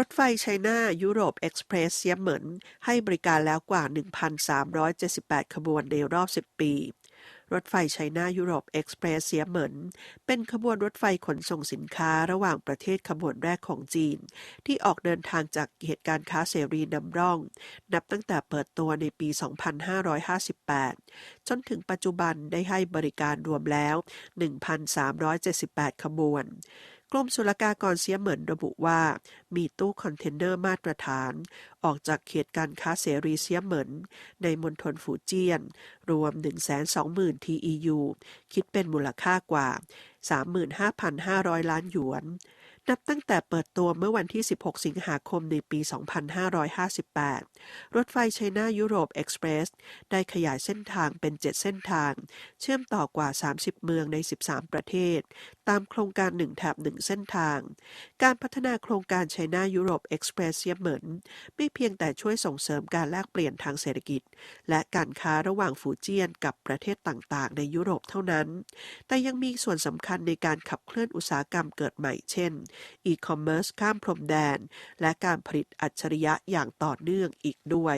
รถไฟไชน่ายุโรปเอ็กซ์เพรสเซียเหมินให้บริการแล้วกว่า 1,378 ขบวนในรอบ 10 ปี รถไฟไชน่ายุโรปเอ็กซ์เพรสเซียเหมินเป็นขบวนรถไฟขนส่งสินค้าระหว่างประเทศขบวนแรกของจีน ที่ออกเดินทางจากเหตุการณ์ค้าเสรีนำร่อง นับตั้งแต่เปิดตัวในปี 2558 จนถึงปัจจุบันได้ให้บริการรวมแล้ว 1,378 ขบวน กรมศุลกากรเสียเหมือนระบุว่า มีตู้คอนเทนเนอร์มาตรฐาน ออกจากเขตการค้าเสรีเสียเหมือนในมณฑลฝูเจียน รวม 120,000 TEU คิดเป็นมูลค่ากว่า 35,500 ล้านหยวน นับตั้งแต่เปิดตัวเมื่อวันที่ 16 สิงหาคมในปี 2558 รถไฟไชน่ายุโรปเอ็กซ์เพรสได้ขยายเส้นทางเป็น 7 เส้นทาง เชื่อมต่อกว่า 30 เมืองใน 13 ประเทศ ตามโครงการ 1 แถบ 1 เส้นทาง การพัฒนาโครงการไชน่ายุโรปเอ็กซ์เพรสเซียเหมือนไม่เพียงแต่ช่วยส่งเสริมการแลกเปลี่ยนทางเศรษฐกิจ และการค้าระหว่างฟูเจียนกับประเทศต่างๆ ในยุโรปเท่านั้น แต่ยังมีส่วนสำคัญในการขับเคลื่อนอุตสาหกรรมเกิดใหม่เช่น อีคอมเมิร์ซข้ามพรมแดน และการผลิตอัจฉริยะอย่างต่อเนื่องอีกด้วย